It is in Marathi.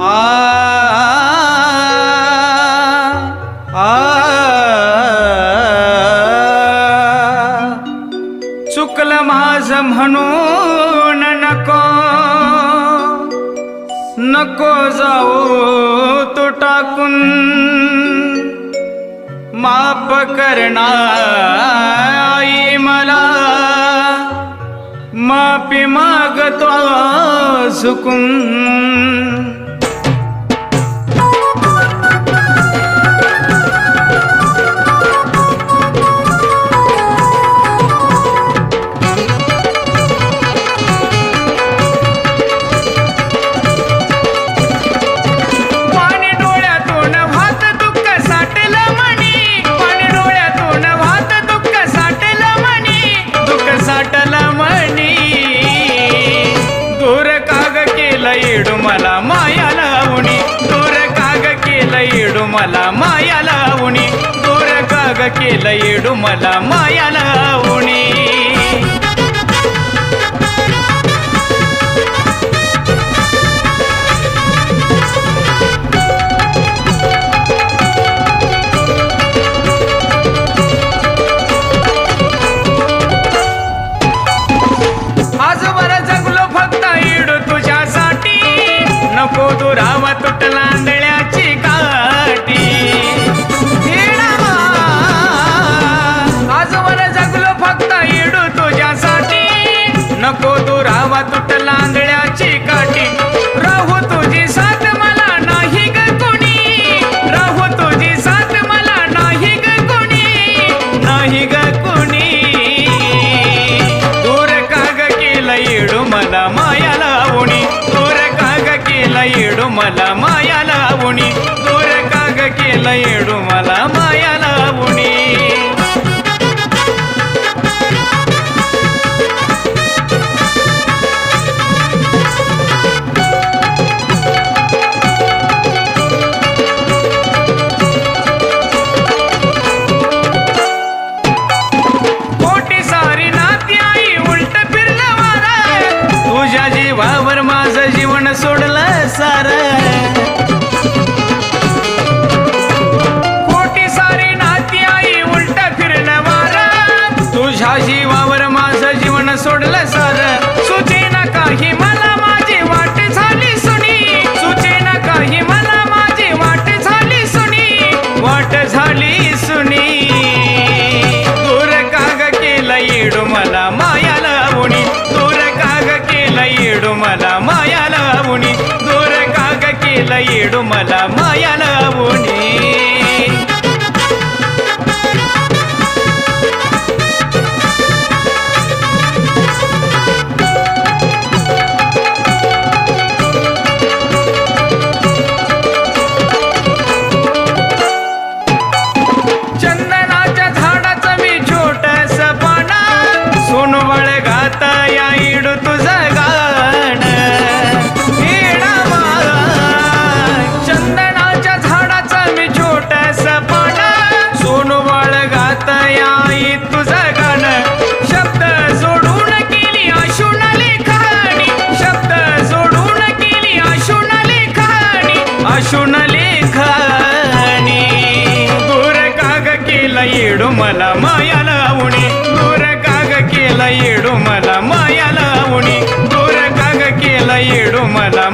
आ आ माझ म्हणून नको नको जाऊ तू टाकून. माफ करणार आई मला माफी मागतो झुकून वाटल मणी दूर काग केलं येडू मला माया लावणी. दूर काग केलं येडू मला माया लावणी. दूर काग केलं येडू मला माया लावणी. काग तुझ्या जीवावर माझं जीवन सोडलं सर. सुचे ना काही मला माझी वाट झाली सुनी. सुचे ना काही मला माझी वाट झाली सुनी. वाट झाली सुनी. दूर काग केलं येडू मला माया लावणी दूर काग केलं येडू मला माया लावणी दूर काग केलं येडू मला माया लावणी केला येडू मला माया लावणी दूर काग केला येडू मला माया लावणी दूर काग केला येडू मला